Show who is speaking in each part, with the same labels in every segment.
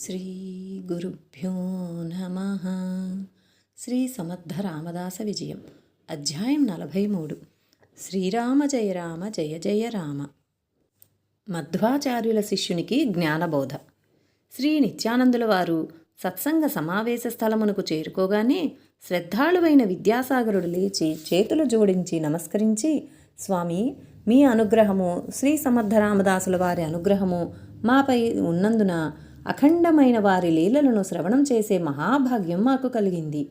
Speaker 1: శ్రీ గురుభ్యో నమ. శ్రీ సమర్థ రామదాస విజయం అధ్యాయం నలభై మూడు శ్రీరామ జయ రామ జయ జయ రామ. మధ్వాచార్యుల శిష్యునికి జ్ఞానబోధ. శ్రీ నిత్యానందుల వారు సత్సంగ సమావేశ స్థలమునకు చేరుకోగానే శ్రద్ధాళువైన విద్యాసాగరుడు లేచి చేతులు జోడించి నమస్కరించి స్వామి మీ అనుగ్రహము శ్రీ సమర్థ రామదాసుల వారి అనుగ్రహము మాపై ఉన్నందున అఖండమైన వారి లీలలను శ్రవణం చేసే మహాభాగ్యం మాకు కలిగింది.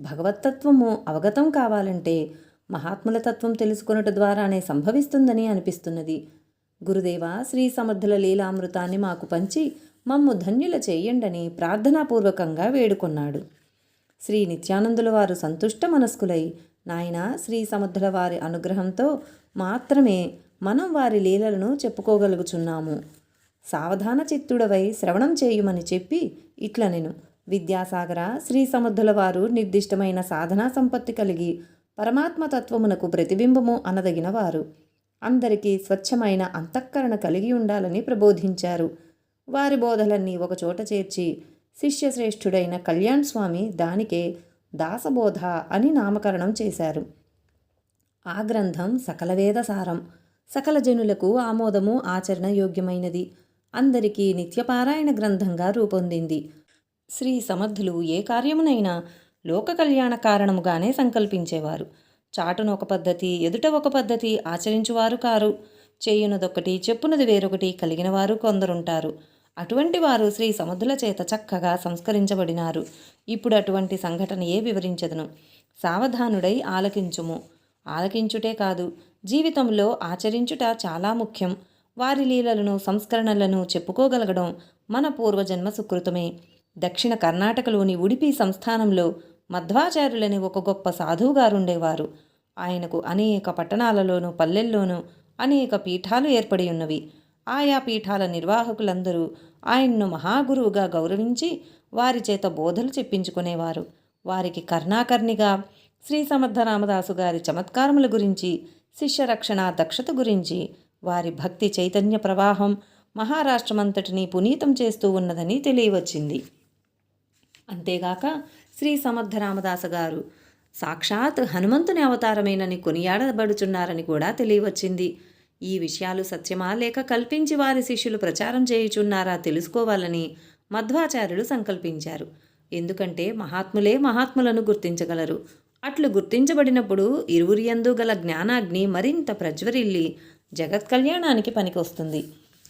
Speaker 1: భగవత్తత్వము అవగతం కావాలంటే మహాత్ముల తత్వం తెలుసుకొనుట ద్వారానే సంభవిస్తుందని అనిపిస్తున్నది. గురుదేవ శ్రీ సమర్థుల లీలామృతాన్ని మాకు పంచి మమ్ము ధన్యుల చేయండని ప్రార్థనాపూర్వకంగా వేడుకొన్నాడు. శ్రీ నిత్యానందుల వారు సంతుష్ట మనస్కులై నాయన శ్రీ సమర్థుల వారి అనుగ్రహంతో మాత్రమే మనం వారి లీలలను చెప్పుకోగలుగుచున్నాము. సావధాన చిత్తుడవై శ్రవణం చేయుమని చెప్పి ఇట్ల నేను. విద్యాసాగర శ్రీ సముద్రుల వారు నిర్దిష్టమైన సాధనా సంపత్తి కలిగి పరమాత్మతత్వమునకు ప్రతిబింబము అనదగిన వారు. అందరికీ స్వచ్ఛమైన అంతఃకరణ కలిగి ఉండాలని ప్రబోధించారు. వారి బోధలన్నీ ఒకచోట చేర్చి శిష్యశ్రేష్ఠుడైన కళ్యాణ్ స్వామి దానికే దాసబోధ అని నామకరణం చేశారు. ఆ గ్రంథం సకల వేదసారం సకల జనులకు ఆమోదము ఆచరణ యోగ్యమైనది అందరికీ నిత్యపారాయణ గ్రంథంగా రూపొందింది. శ్రీ సమర్థులు ఏ కార్యమునైనా లోక కళ్యాణ కారణముగానే సంకల్పించేవారు. చాటున ఒక పద్ధతి ఎదుట ఒక పద్ధతి ఆచరించువారు కారు. చేయునదొకటి చెప్పునది వేరొకటి కలిగిన వారు కొందరుంటారు. అటువంటి వారు శ్రీ సముద్రుల చేత చక్కగా సంస్కరించబడినారు. ఇప్పుడు అటువంటి సంఘటనయే వివరించదును? సావధానుడై ఆలకించుము. ఆలకించుటే కాదు జీవితంలో ఆచరించుట చాలా ముఖ్యం. వారి లీలలను సంస్కరణలను చెప్పుకోగలగడం మన పూర్వజన్మ సుకృతమే. దక్షిణ కర్ణాటకలోని ఉడిపి సంస్థానంలో మధ్వాచార్యులని ఒక గొప్ప సాధువుగారుండేవారు. ఆయనకు అనేక పట్టణాలలోనూ పల్లెల్లోనూ అనేక పీఠాలు ఏర్పడి ఉన్నవి. ఆయా పీఠాల నిర్వాహకులందరూ ఆయన్ను మహాగురువుగా గౌరవించి వారి చేత బోధలు చెప్పించుకునేవారు. వారికి కర్ణాకర్ణిగా శ్రీ సమర్థ రామదాసు గారి చమత్కారముల గురించి శిష్యరక్షణ దక్షత గురించి వారి భక్తి చైతన్య ప్రవాహం మహారాష్ట్రమంతటిని పునీతం చేస్తూ ఉన్నదని తెలియవచ్చింది. అంతేగాక శ్రీ సమర్థ రామదాస గారు సాక్షాత్ హనుమంతుని అవతారమేనని కొనియాడబడుచున్నారని కూడా తెలియవచ్చింది. ఈ విషయాలు సత్యమా లేక కల్పించి వారి శిష్యులు ప్రచారం చేయుచున్నారా తెలుసుకోవాలని మధ్వాచార్యులు సంకల్పించారు. ఎందుకంటే మహాత్ములే మహాత్ములను గుర్తించగలరు. అట్లు గుర్తించబడినప్పుడు ఇరువురి యందు గల జ్ఞానాగ్ని మరింత ప్రజ్వరిల్లి జగత్ కళ్యాణానికి పనికొస్తుంది.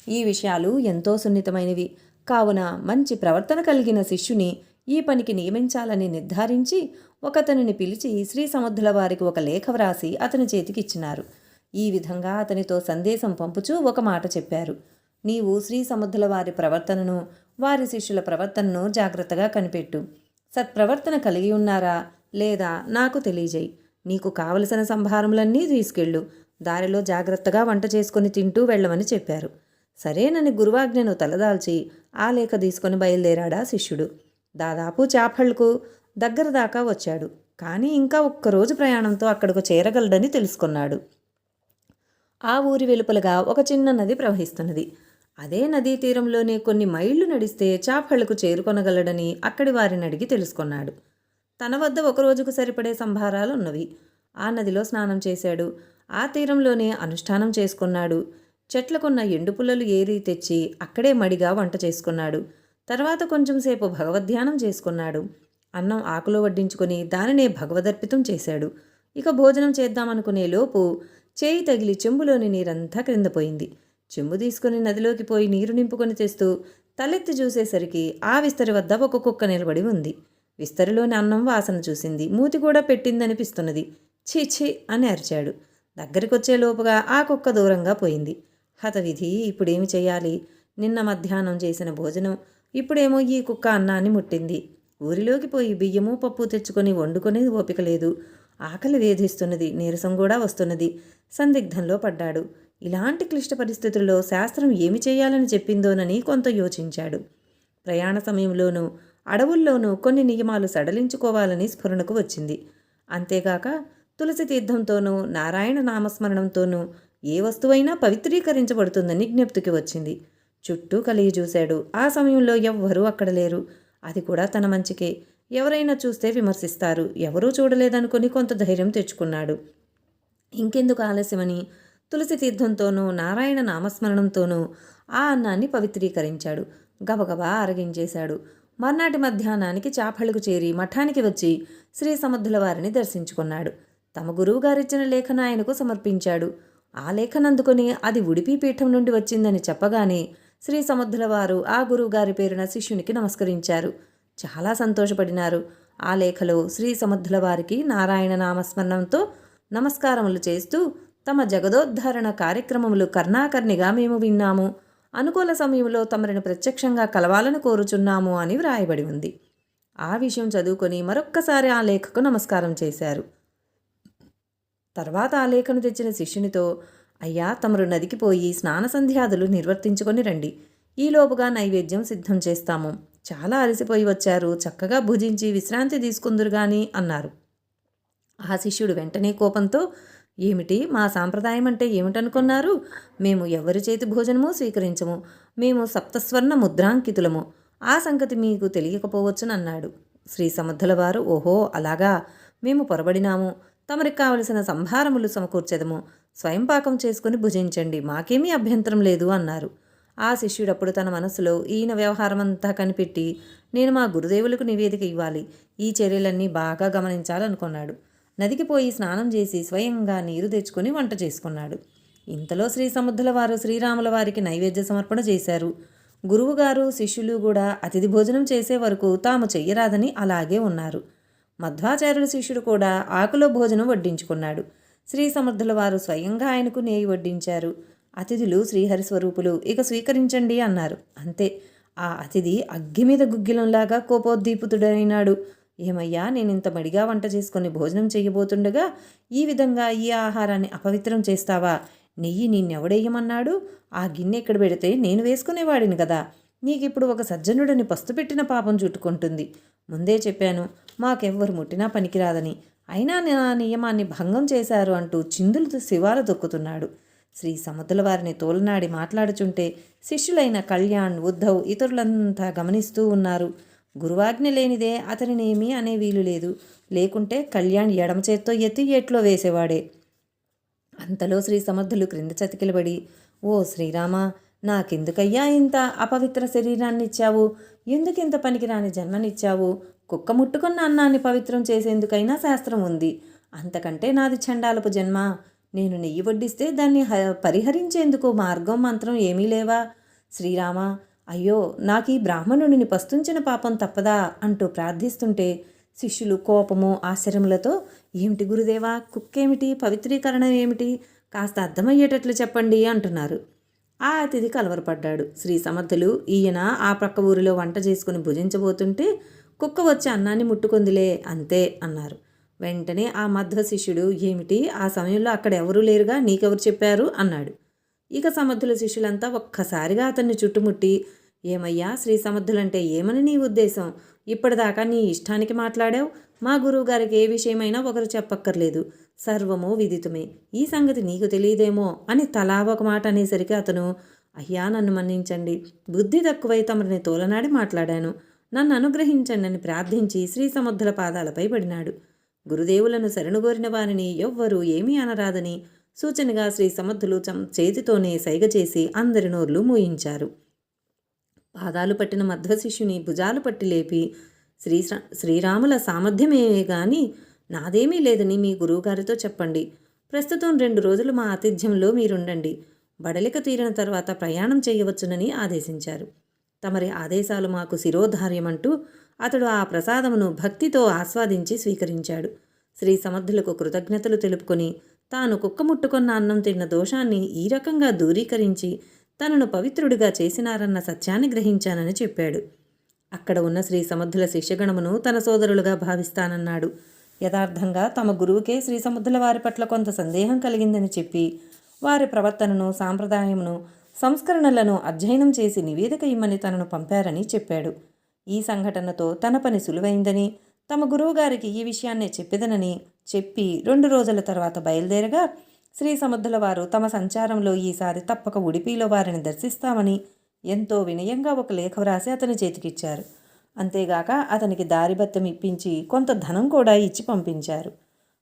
Speaker 1: ఈ విషయాలు ఎంతో సున్నితమైనవి. కావున మంచి ప్రవర్తన కలిగిన శిష్యుని ఈ పనికి నియమించాలని నిర్ధారించి ఒకతనిని పిలిచి శ్రీ సముద్రుల వారికి ఒక లేఖ వ్రాసి అతని చేతికిచ్చినారు. ఈ విధంగా అతనితో సందేశం పంపుచూ ఒక మాట చెప్పారు. నీవు శ్రీ సముద్రుల వారి ప్రవర్తనను వారి శిష్యుల ప్రవర్తనను జాగ్రత్తగా కనిపెట్టు. సత్ప్రవర్తన కలిగి ఉన్నారా లేదా నాకు తెలియజేయి. నీకు కావలసిన సంభారములన్నీ తీసుకెళ్ళు. దారిలో జాగ్రత్తగా వంట చేసుకుని తింటూ వెళ్ళమని చెప్పారు. సరేనని గురువాజ్ఞను తలదాల్చి ఆ లేఖ తీసుకొని బయలుదేరాడా శిష్యుడు. దాదాపు చాపళ్ళకు దగ్గర దాకా వచ్చాడు. కానీ ఇంకా ఒక్కరోజు ప్రయాణంతో అక్కడకు చేరగలడని తెలుసుకున్నాడు. ఆ ఊరి వెలుపలగా ఒక చిన్న నది ప్రవహిస్తున్నది. అదే నదీ తీరంలోనే కొన్ని మైళ్ళు నడిస్తే చాపళ్ళకు చేరుకొనగలడని అక్కడి వారిని అడిగి తెలుసుకున్నాడు. తన వద్ద ఒక రోజుకు సరిపడే సంభారాలు ఉన్నవి ఆ నదిలో స్నానం చేశాడు. ఆ తీరంలోనే అనుష్ఠానం చేసుకున్నాడు. చెట్లకున్న ఎండు పుల్లలు ఏరి తెచ్చి అక్కడే మడిగా వంట చేసుకున్నాడు. తర్వాత కొంచెంసేపు భగవద్ధ్యానం చేసుకున్నాడు. అన్నం ఆకులో వడ్డించుకొని దానినే భగవదర్పితం చేశాడు. ఇక భోజనం చేద్దామనుకునే లోపు చేయి తగిలి చెంబులోని నీరంతా క్రిందపోయింది చెంబు తీసుకుని నదిలోకి పోయి నీరు నింపుకొని తెస్తూ తలెత్తి చూసేసరికి ఆ విస్తరి వద్ద ఒక కుక్క నిలబడి ఉంది. విస్తరిలోని అన్నం వాసన చూసింది. మూతి కూడా పెట్టిందనిపిస్తున్నది. ఛీ ఛీ అని అరిచాడు. దగ్గరికొచ్చే లోపుగా ఆ కుక్క దూరంగా పోయింది. హతవిధి ఇప్పుడేమి చేయాలి నిన్న మధ్యాహ్నం చేసిన భోజనం ఇప్పుడేమో ఈ కుక్క అన్నాన్ని ముట్టింది. ఊరిలోకి పోయి బియ్యము పప్పు తెచ్చుకొని వండుకునేది ఓపిక లేదు. ఆకలి వేధిస్తున్నది నీరసం కూడా వస్తున్నది. సందిగ్ధంలో పడ్డాడు. ఇలాంటి క్లిష్ట పరిస్థితుల్లో శాస్త్రం ఏమి చేయాలని చెప్పిందోనని కొంత యోచించాడు. ప్రయాణ సమయంలోనూ అడవుల్లోనూ కొన్ని నియమాలు సడలించుకోవాలని స్ఫురణకు వచ్చింది. అంతేగాక తులసి తీర్థంతోనూ నారాయణ నామస్మరణంతోనూ ఏ వస్తువైనా పవిత్రీకరించబడుతుందని జ్ఞప్తికి వచ్చింది. చుట్టూ కలిగి చూశాడు. ఆ సమయంలో ఎవ్వరూ అక్కడ లేరు. అది కూడా తన మంచికే. ఎవరైనా చూస్తే విమర్శిస్తారు. ఎవరూ చూడలేదనుకుని కొంత ధైర్యం తెచ్చుకున్నాడు. ఇంకెందుకు ఆలస్యమని? తులసి తీర్థంతోనూ నారాయణ నామస్మరణంతోనూ ఆ అన్నాన్ని పవిత్రీకరించాడు. గబగబా అరగించేశాడు. మర్నాటి మధ్యాహ్నానికి చాపళ్ళకు చేరి మఠానికి వచ్చి శ్రీ సముద్రుల వారిని దర్శించుకున్నాడు. తమ గురువుగారిచ్చిన లేఖన ఆయనకు సమర్పించాడు. ఆ లేఖను అందుకొని అది ఉడిపి పీఠం నుండి వచ్చిందని చెప్పగానే శ్రీ సముద్రుల వారు ఆ గురువుగారి పేరున శిష్యునికి నమస్కరించారు. చాలా సంతోషపడినారు. ఆ లేఖలో శ్రీ సముద్రుల వారికి నారాయణ నామస్మరణంతో నమస్కారములు చేస్తూ తమ జగదోద్ధారణ కార్యక్రమములు కర్ణాకర్ణిగా మేము విన్నాము. అనుకూల సమయంలో తమరిని ప్రత్యక్షంగా కలవాలని కోరుచున్నాము అని వ్రాయబడి ఉంది. ఆ విషయం చదువుకొని మరొక్కసారి ఆ లేఖకు నమస్కారం చేశారు. తర్వాత ఆ లేఖను తెచ్చిన శిష్యునితో అయ్యా తమరు నదికి పోయి స్నాన సంధ్యాదులు నిర్వర్తించుకొని రండి. ఈలోపుగా నైవేద్యం సిద్ధం చేస్తాము. చాలా అలసిపోయి వచ్చారు. చక్కగా భుజించి విశ్రాంతి తీసుకుందురు గాని అన్నారు. ఆ శిష్యుడు వెంటనే కోపంతో ఏమిటి? మా సాంప్రదాయం అంటే ఏమిటనుకున్నారు? మేము ఎవరి చేతి భోజనము స్వీకరించము. మేము సప్తస్వర్ణ ముద్రాంకితులము. ఆ సంగతి మీకు తెలియకపోవచ్చునన్నాడు. శ్రీ సమర్థుల వారు ఓహో అలాగా. మేము పొరబడినాము. తమరికి కావలసిన సంభారములు సమకూర్చెదము. స్వయం పాకం చేసుకుని భుజించండి. మాకేమీ అభ్యంతరం లేదు అన్నారు. ఆ శిష్యుడప్పుడు తన మనసులో ఈయన వ్యవహారం అంతా కనిపెట్టి నేను మా గురుదేవులకు నివేదిక ఇవ్వాలి. ఈ చర్యలన్నీ బాగా గమనించాలనుకున్నాడు. నదికి పోయి స్నానం చేసి స్వయంగా నీరు తెచ్చుకొని వంట చేసుకున్నాడు. ఇంతలో శ్రీ సముద్రుల వారు శ్రీరాముల వారికి నైవేద్య సమర్పణ చేశారు. గురువుగారు శిష్యులు కూడా అతిథి భోజనం చేసే వరకు తాము చెయ్యరాదని అలాగే ఉన్నారు. మధ్వాచార్యుల శిష్యుడు కూడా ఆకులో భోజనం వడ్డించుకున్నాడు. శ్రీ సమర్థుల వారు స్వయంగా ఆయనకు నేయి వడ్డించారు. అతిథులు శ్రీహరి స్వరూపులు ఇక స్వీకరించండి అన్నారు. అంతే. ఆ అతిథి అగ్గి మీద గుగ్గిలంలాగా కోపోద్దీపుతుడైనాడు. ఏమయ్యా నేను ఇంత మడిగా వంట చేసుకొని భోజనం చేయబోతుండగా ఈ విధంగా ఈ ఆహారాన్ని అపవిత్రం చేస్తావా? నెయ్యి నిన్నెవడేయమన్నాడు? ఆ గిన్నె ఎక్కడ పెడితే నేను వేసుకునేవాడిని కదా. నీకిప్పుడు ఒక సజ్జనుడిని పస్తు పెట్టిన పాపం చుట్టుకుంటుంది. ముందే చెప్పాను మాకెవ్వరు ముట్టినా పనికిరాదని. అయినా నా నియమాన్ని భంగం చేశారు అంటూ చిందులు శివాలు దొక్కుతున్నాడు. శ్రీ సముద్రుల వారిని తోలనాడి మాట్లాడుచుంటే శిష్యులైన కళ్యాణ్ ఉద్ధవ్ ఇతరులంతా గమనిస్తూ ఉన్నారు. గురువాజ్ఞ లేనిదే అతనినేమీ అనే వీలు లేదు. లేకుంటే కళ్యాణ్ ఎడమ చేత్తో ఎత్తి ఎట్లో వేసేవాడే. అంతలో శ్రీ సమర్థులు క్రింద చతికిలబడి ఓ శ్రీరామ నాకెందుకయ్యా ఇంత అపవిత్ర శరీరాన్ని ఇచ్చావు ఎందుకింత పనికిరాని జన్మనిచ్చావు? కుక్క ముట్టుకున్న అన్నాన్ని పవిత్రం చేసేందుకైనా శాస్త్రం ఉంది. అంతకంటే నాది చండాలపు జన్మ. నేను నెయ్యి వడ్డిస్తే దాన్ని హ పరిహరించేందుకు మార్గం మంత్రం ఏమీ లేవా? శ్రీరామ అయ్యో నాకు ఈ బ్రాహ్మణుడిని పస్తుంచిన పాపం తప్పదా? అంటూ ప్రార్థిస్తుంటే శిష్యులు కోపము ఆశ్చర్యములతో ఏమిటి గురుదేవా కుక్కేమిటి? పవిత్రీకరణ ఏమిటి? కాస్త అర్థమయ్యేటట్లు చెప్పండి అంటున్నారు. ఆ అతిథి కలవరపడ్డాడు. శ్రీ సమర్థులు ఈయన ఆ ప్రక్క ఊరిలో వంట చేసుకుని భుజించబోతుంటే కుక్క వచ్చి అన్నాన్ని ముట్టుకుందిలే అంతే అన్నారు. వెంటనే ఆ మధ్వ శిష్యుడు ఏమిటి? ఆ సమయంలో అక్కడ ఎవరూ లేరుగా? నీకెవరు చెప్పారు? అన్నాడు. ఇక సమర్థుల శిష్యులంతా ఒక్కసారిగా అతన్ని చుట్టుముట్టి ఏమయ్యా శ్రీ సమర్థులంటే ఏమని నీ ఉద్దేశం? ఇప్పటిదాకా నీ ఇష్టానికి మాట్లాడావు. మా గురువుగారికి ఏ విషయమైనా ఒకరు చెప్పక్కర్లేదు. సర్వము విదితమే. ఈ సంగతి నీకు తెలియదేమో అని తలా ఒక మాట అనేసరికి అతను అయ్యా నన్ను మన్నించండి. బుద్ధి తక్కువై తమరిని తోలనాడి మాట్లాడాను. నన్ను అనుగ్రహించండి అని ప్రార్థించి శ్రీ సమర్థుల పాదాలపై పడినాడు. గురుదేవులను శరణుగోరిన వారిని ఎవ్వరూ ఏమీ అనరాదని సూచనగా శ్రీ సమర్థులు చం- చేతితోనే సైగ చేసి అందరి నోర్లు మూయించారు. పాదాలు పట్టిన మధ్వ శిష్యుని భుజాలు పట్టి లేపి శ్రీ శ్రీరాముల సామర్థ్యమే గాని నాదేమీ లేదని మీ గురువుగారితో చెప్పండి. ప్రస్తుతం రెండు రోజులు మా ఆతిథ్యంలో మీరుండండి. బడలిక తీరిన తర్వాత ప్రయాణం చేయవచ్చునని ఆదేశించారు. తమరి ఆదేశాలు మాకు శిరోధార్యమంటూ అతడు ఆ ప్రసాదమును భక్తితో ఆస్వాదించి స్వీకరించాడు. శ్రీ సమర్థులకు కృతజ్ఞతలు తెలుపుకొని తాను కుక్క ముట్టుకున్న అన్నం తిన్న దోషాన్ని ఈ రకంగా దూరీకరించి తనను పవిత్రుడిగా చేసినారన్న సత్యాన్ని గ్రహించానని చెప్పాడు. అక్కడ ఉన్న శ్రీ సముద్రుల శిష్యగణమును తన సోదరులుగా భావిస్తానన్నాడు. యథార్థంగా తమ గురువుకే శ్రీ సముద్రుల వారి పట్ల కొంత సందేహం కలిగిందని చెప్పి వారి ప్రవర్తనను సాంప్రదాయమును సంస్కరణలను అధ్యయనం చేసి నివేదిక ఇమ్మని తనను పంపారని చెప్పాడు. ఈ సంఘటనతో తన పని సులువైందని తమ గురువుగారికి ఈ విషయాన్నే చెప్పేదనని చెప్పి రెండు రోజుల తర్వాత బయలుదేరగా శ్రీ సముద్రుల వారు తమ సంచారంలో ఈసారి తప్పక ఉడిపిలో వారిని దర్శిస్తామని ఎంతో వినయంగా ఒక లేఖ వ్రాసి అతని చేతికిచ్చారు. అంతేగాక అతనికి దారిబత్తం ఇప్పించి కొంత ధనం కూడా ఇచ్చి పంపించారు.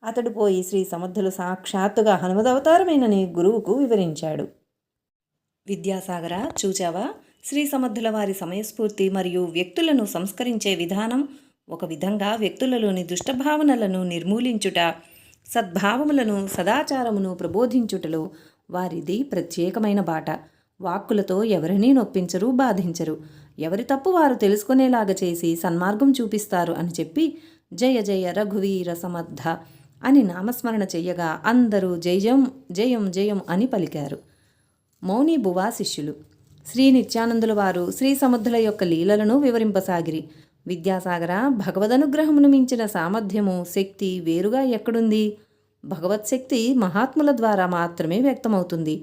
Speaker 1: అతడు పోయి శ్రీ సమర్థులు సాక్షాత్తుగా హనుమదవతారమేనని గురువుకు వివరించాడు. విద్యాసాగర చూచావా? శ్రీ సమర్థుల వారి సమయస్ఫూర్తి మరియు వ్యక్తులను సంస్కరించే విధానం ఒక విధంగా వ్యక్తులలోని దుష్టభావనలను నిర్మూలించుట సద్భావములను సదాచారమును ప్రబోధించుటలో వారిది ప్రత్యేకమైన బాట. వాక్కులతో ఎవరినీ నొప్పించరు బాధించరు. ఎవరి తప్పు వారు తెలుసుకునేలాగా చేసి సన్మార్గం చూపిస్తారు అని చెప్పి జయ జయ రఘువీర సమర్థ అని నామస్మరణ చెయ్యగా అందరూ జయం జయం జయం అని పలికారు. మౌని బువా శిష్యులు. శ్రీ నిత్యానందుల వారు శ్రీ సముద్రుల యొక్క లీలలను వివరింపసాగిరి. విద్యాసాగర భగవదనుగ్రహమును మించిన సామర్థ్యము శక్తి వేరుగా ఎక్కడుంది? భగవత్శక్తి మహాత్ముల ద్వారా మాత్రమే వ్యక్తమవుతుంది.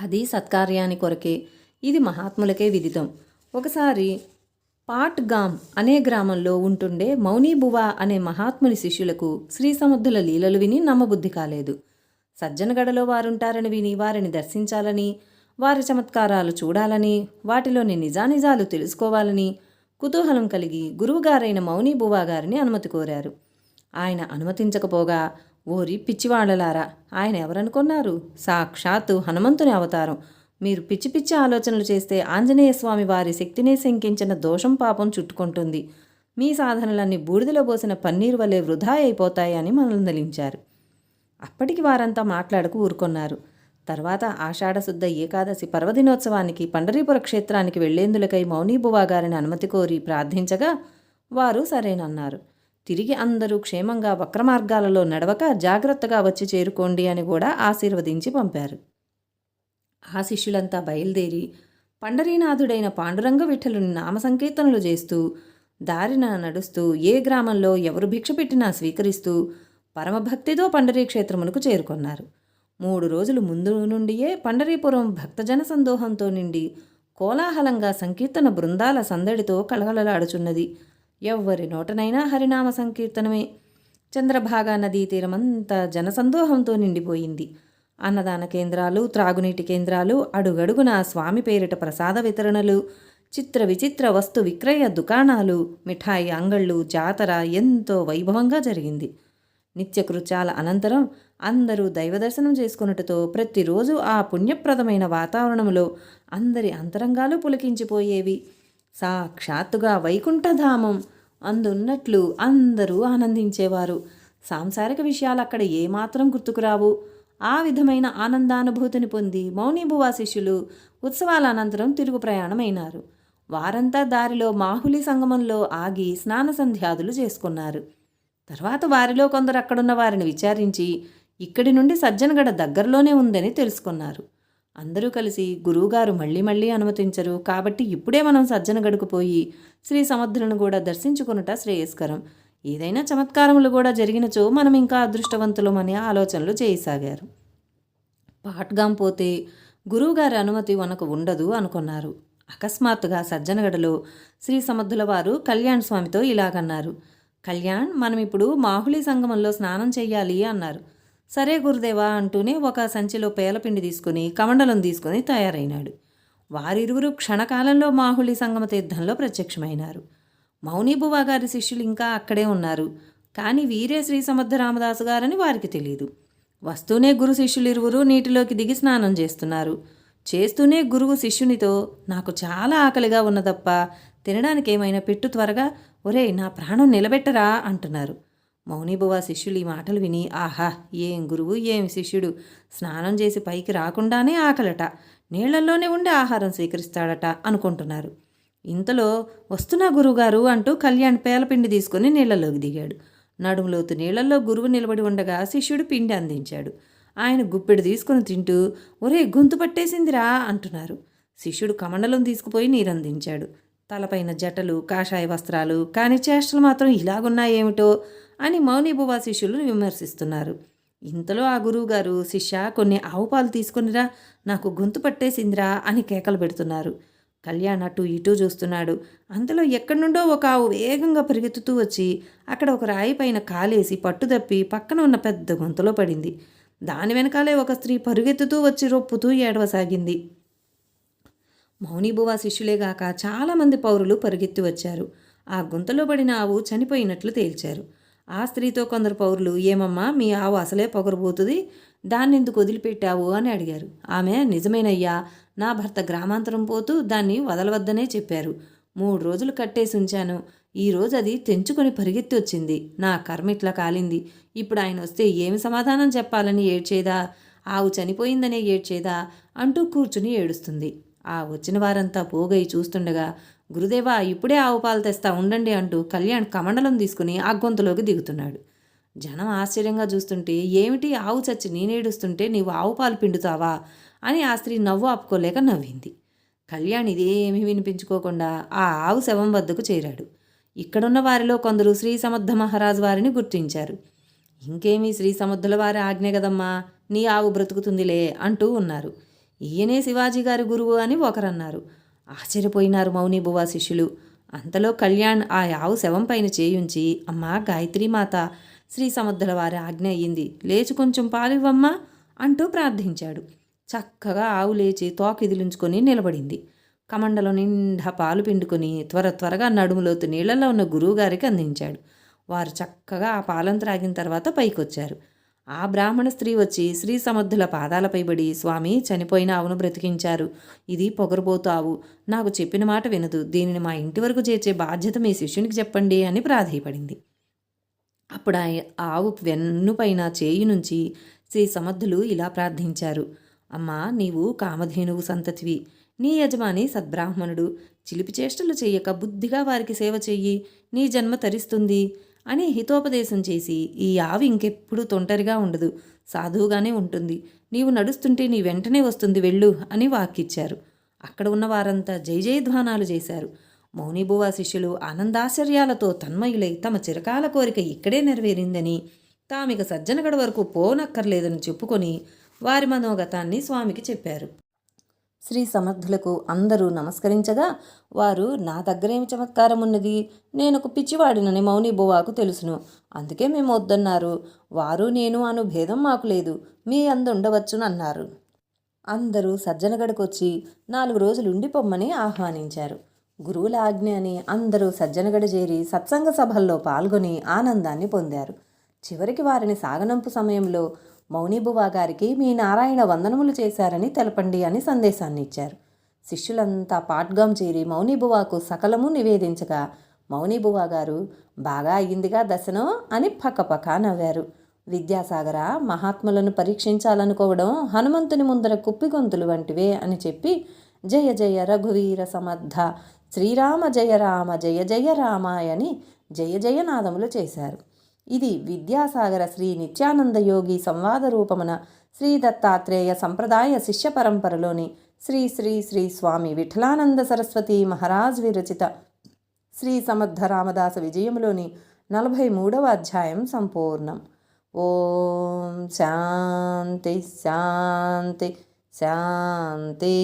Speaker 1: అది సత్కార్యాని కొరకే ఇది మహాత్ములకే విదితం. ఒకసారి పాట్గామ్ అనే గ్రామంలో ఉంటుండే మౌనీబువా అనే మహాత్ముని శిష్యులకు శ్రీ సముద్రుల లీలలు విని నమ్మబుద్ధి కాలేదు. సజ్జనగడలో వారుంటారని విని వారిని దర్శించాలని వారి చమత్కారాలు చూడాలని వాటిలోని నిజానిజాలు తెలుసుకోవాలని కుతూహలం కలిగి గురువుగారైన మౌని బువా గారిని అనుమతి కోరారు. ఆయన అనుమతించకపోగా ఓరి పిచ్చివాళ్ళలారా ఆయన ఎవరనుకున్నారు? సాక్షాత్తు హనుమంతుని అవతారం. మీరు పిచ్చి పిచ్చి ఆలోచనలు చేస్తే ఆంజనేయ స్వామి వారి శక్తినే శంకించిన దోషం పాపం చుట్టుకుంటుంది. మీ సాధనలన్నీ బూడిదలో పోసిన పన్నీరు వలె వృధా అయిపోతాయని మనల్ని నలించారు అప్పటికి వారంతా మాట్లాడకు ఊరుకొన్నారు. తర్వాత ఆషాఢశుద్ధ ఏకాదశి పర్వదినోత్సవానికి పండరీపుర క్షేత్రానికి వెళ్ళేందులకై మౌనీబువా గారిని అనుమతి కోరి ప్రార్థించగా వారు సరేనన్నారు. తిరిగి అందరూ క్షేమంగా వక్రమార్గాలలో నడవక జాగ్రత్తగా వచ్చి చేరుకోండి అని కూడా ఆశీర్వదించి పంపారు. ఆ శిష్యులంతా బయలుదేరి పండరీనాథుడైన పాండురంగ విఠలుని నామసంకీర్తనలు చేస్తూ దారిన నడుస్తూ ఏ గ్రామంలో ఎవరు భిక్ష పెట్టినా స్వీకరిస్తూ పరమభక్తితో పండరీ క్షేత్రమునకు చేరుకున్నారు. మూడు రోజులు ముందు నుండియే పండరీపురం భక్తజన సందోహంతో నిండి కోలాహలంగా సంకీర్తన బృందాల సందడితో కలగలలాడుచున్నది ఎవ్వరి నోటనైనా హరినామ సంకీర్తనమే. చంద్రభాగా నదీ తీరమంతా జనసందోహంతో నిండిపోయింది. అన్నదాన కేంద్రాలు త్రాగునీటి కేంద్రాలు అడుగడుగున స్వామి పేరిట ప్రసాద వితరణలు చిత్ర విచిత్ర వస్తు విక్రయ దుకాణాలు మిఠాయి అంగళ్ళు జాతర ఎంతో వైభవంగా జరిగింది. నిత్యకృత్యాల అనంతరం అందరూ దైవదర్శనం చేసుకున్నట్టుతో ప్రతిరోజు ఆ పుణ్యప్రదమైన వాతావరణంలో అందరి అంతరంగాలు పులకించిపోయేవి. సాక్షాత్తుగా వైకుంఠధామం అందున్నట్లు అందరూ ఆనందించేవారు. సాంసారిక విషయాలు అక్కడ ఏమాత్రం గుర్తుకురావు. ఆ విధమైన ఆనందానుభూతిని పొంది మౌనిబువా శిష్యులు ఉత్సవాల అనంతరం తిరుగు ప్రయాణమైనారు. వారంతా దారిలో మాహులి సంగమంలో ఆగి స్నాన సంధ్యాదులు చేసుకున్నారు. తర్వాత వారిలో కొందరు అక్కడున్న వారిని విచారించి ఇక్కడి నుండి సజ్జనగడ దగ్గరలోనే ఉందని తెలుసుకున్నారు. అందరూ కలిసి గురువుగారు మళ్ళీ మళ్ళీ అనుమతించరు. కాబట్టి ఇప్పుడే మనం సజ్జనగడకు పోయి శ్రీ సముద్రులను కూడా దర్శించుకునుట శ్రేయస్కరం. ఏదైనా చమత్కారములు కూడా జరిగినచో మనం ఇంకా అదృష్టవంతులమనే ఆలోచనలు చేయసాగారు. పాట్గాం పోతే గురువుగారి అనుమతి మనకు ఉండదు అనుకున్నారు. అకస్మాత్తుగా సజ్జనగడలో శ్రీ సముద్రుల వారు కళ్యాణ్ స్వామితో ఇలాగన్నారు. కళ్యాణ్ మనం ఇప్పుడు మాహుళి సంగమంలో స్నానం చేయాలి అన్నారు. సరే గురుదేవా అంటూనే ఒక సంచిలో పేలపిండి తీసుకుని కమండలం తీసుకుని తయారైనాడు. వారిరువురు క్షణకాలంలో మాహుళి సంగమ తీర్థంలో ప్రత్యక్షమైనారు. మౌనీబువా గారి శిష్యులు ఇంకా అక్కడే ఉన్నారు. కానీ వీరే శ్రీ సమర్థ రామదాసు గారని వారికి తెలియదు వస్తూనే గురు శిష్యులు ఇరువురు నీటిలోకి దిగి స్నానం చేస్తున్నారు. చేస్తూనే గురువు శిష్యునితో నాకు చాలా ఆకలిగా ఉన్నదప్ప తినడానికి ఏమైనా పెట్టు త్వరగా ఒరేయ్ నా ప్రాణం నిలబెట్టరా అంటున్నారు. మౌనీబువ శిష్యులు ఈ మాటలు విని ఆహా ఏం గురువు ఏం శిష్యుడు? స్నానం చేసి పైకి రాకుండానే ఆకలట. నీళ్ళల్లోనే ఉండి ఆహారం స్వీకరిస్తాడట అనుకుంటున్నారు. ఇంతలో వస్తున్నా గురువుగారు అంటూ కళ్యాణ్ పేలపిండి తీసుకుని నీళ్ళలోకి దిగాడు. నడుములోతు నీళ్ళలో గురువు నిలబడి ఉండగా శిష్యుడు పిండి అందించాడు. ఆయన గుప్పెడు తీసుకుని తింటూ ఒరే గొంతు పట్టేసిందిరా అంటున్నారు. శిష్యుడు కమండలం తీసుకుపోయి నీరందించాడు. తలపైన జటలు కాషాయ వస్త్రాలు కానీ చేష్టలు మాత్రం ఇలాగున్నాయేమిటో అని మౌనిబువా శిష్యులు విమర్శిస్తున్నారు. ఇంతలో ఆ గురువుగారు శిష్య కొన్ని ఆవు పాలు తీసుకునిరా నాకు గొంతు పట్టేసిందిరా అని కేకలు పెడుతున్నారు. కళ్యాణ్ అటు ఇటు చూస్తున్నాడు. అంతలో ఎక్కడి నుండో ఒక ఆవు వేగంగా పరిగెత్తుతూ వచ్చి అక్కడ ఒక రాయి పైన కాలేసి పట్టుదప్పి పక్కన ఉన్న పెద్ద గొంతులో పడింది. దాని వెనకాలే ఒక స్త్రీ పరుగెత్తుతూ వచ్చి రొప్పుతూ ఏడవసాగింది. మౌనీబువా శిష్యులేగాక చాలామంది పౌరులు పరుగెత్తి వచ్చారు. ఆ గుంతలో పడిన ఆవు చనిపోయినట్లు తేల్చారు. ఆ స్త్రీతో కొందరు పౌరులు ఏమమ్మా మీ ఆవు అసలే పొగరబోతుంది. దాన్ని ఎందుకు వదిలిపెట్టావు? అని అడిగారు. ఆమె నిజమేనయ్యా నా భర్త గ్రామాంతరం పోతూ దాన్ని వదలవద్దనే చెప్పారు. మూడు రోజులు కట్టేసి ఉంచాను. ఈ రోజు అది తెంచుకొని పరిగెత్తి వచ్చింది. నా కర్మ ఇట్లా కాలింది. ఇప్పుడు ఆయన వస్తే ఏమి సమాధానం చెప్పాలని ఏడ్చేదా? ఆవు చనిపోయిందనే ఏడ్చేదా? అంటూ కూర్చుని ఏడుస్తుంది. ఆ వచ్చిన వారంతా పోగై చూస్తుండగా గురుదేవా ఇప్పుడే ఆవు పాలు తెస్తా ఉండండి అంటూ కళ్యాణ్ కమండలం తీసుకుని ఆ గొంతులోకి దిగుతున్నాడు. జనం ఆశ్చర్యంగా చూస్తుంటే ఏమిటి ఆవు చచ్చి నేనేడుస్తుంటే నీవు ఆవు పాలు పిండుతావా అని ఆ స్త్రీ నవ్వు ఆపుకోలేక నవ్వింది. కళ్యాణ్ ఇదేమీ వినిపించుకోకుండా ఆ ఆవు శవం వద్దకు చేరాడు. ఇక్కడున్న వారిలో కొందరు శ్రీ సమర్థ మహారాజు వారిని గుర్తించారు. ఇంకేమీ శ్రీ సమర్థుల వారి ఆజ్ఞ కదమ్మా నీ ఆవు బ్రతుకుతుందిలే అంటూ ఉన్నారు. ఈయనే శివాజీ గారి గురువు అని ఒకరన్నారు. ఆశ్చర్యపోయినారు మౌనిబువా శిష్యులు. అంతలో కళ్యాణ్ ఆ ఆవు శవం పైన చేయుంచి అమ్మా గాయత్రీమాత శ్రీ సముద్రుల వారి ఆజ్ఞ అయ్యింది. లేచి కొంచెం పాలివ్వమ్మా అంటూ ప్రార్థించాడు. చక్కగా ఆవు లేచి తోకిదిలించుకొని నిలబడింది. కమండలో నిండా పాలు పిండుకొని త్వర త్వరగా నడుములోతు నీళ్ళలో ఉన్న గురువుగారికి అందించాడు. వారు చక్కగా ఆ పాలను త్రాగిన తర్వాత పైకొచ్చారు. ఆ బ్రాహ్మణ స్త్రీ వచ్చి శ్రీ సమర్థుల పాదాలపై పడి స్వామి చనిపోయిన ఆవును బ్రతికించారు. ఇది పొగరబోతు ఆవు నాకు చెప్పిన మాట వినదు. దీనిని మా ఇంటి వరకు చేర్చే బాధ్యత మీ శిష్యునికి చెప్పండి అని ప్రాధేయపడింది. అప్పుడు ఆ ఆవు వెన్నుపైన చేయి నుంచి శ్రీ సమర్థులు ఇలా ప్రార్థించారు. అమ్మా నీవు కామధేనువు సంతతివి. నీ యజమాని సద్బ్రాహ్మణుడు. చిలిపి చేష్టలు చెయ్యక బుద్ధిగా వారికి సేవ చెయ్యి. నీ జన్మ తరిస్తుంది. అని హితోపదేశం చేసి ఈ ఆవి ఇంకెప్పుడు తొంటరిగా ఉండదు. సాధువుగానే ఉంటుంది. నీవు నడుస్తుంటే నీ వెంటనే వస్తుంది వెళ్ళు అని వాక్కిచ్చారు. అక్కడ ఉన్న వారంతా జై జయధ్వానాలు చేశారు. మౌనిబువా శిష్యులు ఆనందాశ్చర్యాలతో తన్మయులై తమ చిరకాల కోరిక ఇక్కడే నెరవేరిందని తామిక సజ్జనగడ వరకు పోనక్కర్లేదని చెప్పుకొని వారి మనోగతాన్ని స్వామికి చెప్పారు. శ్రీ సమర్థులకు అందరూ నమస్కరించగా వారు నా దగ్గరేమి చమత్కారం ఉన్నది నేను ఒక పిచ్చివాడినని మౌని బువాకు తెలుసును. అందుకే మేము వద్దన్నారు. వారు నేను అను భేదం మాకు లేదు. మీ అందుండవచ్చునన్నారు. అందరూ సజ్జనగడకొచ్చి నాలుగు రోజులు ఉండిపోమ్మని ఆహ్వానించారు. గురువుల ఆజ్ఞ అని అందరూ సజ్జనగడ చేరి సత్సంగ సభల్లో పాల్గొని ఆనందాన్ని పొందారు. చివరికి వారిని సాగనంపు సమయంలో మౌనిబువా గారికి మీ నారాయణ వందనములు చేశారని తెలపండి అని సందేశాన్ని ఇచ్చారు. శిష్యులంతా పాట్గాం చేరి మౌనిబువాకు సకలము నివేదించగా మౌనిబువా గారు బాగా అయ్యిందిగా దశనం అని పక్కపక్క నవ్వారు. విద్యాసాగర మహాత్ములను పరీక్షించాలనుకోవడం హనుమంతుని ముందర కుప్పిగొంతులు వంటివే అని చెప్పి జయ జయ రఘువీర సమర్థ శ్రీరామ జయ రామ జయ జయ రామాయని జయ జయనాదములు చేశారు. ఇది విద్యాసాగర శ్రీ నిత్యానంద యోగి సంవాద రూపమున శ్రీ దత్తాత్రేయ సంప్రదాయ శిష్య పరంపరలోని శ్రీ శ్రీ శ్రీ స్వామి విఠలానంద సరస్వతి మహారాజ్ విరచిత శ్రీ సమర్థ రామదాస విజయములోని నలభై మూడవ అధ్యాయం సంపూర్ణం. ఓం శాంతి శాంతి శాంతి.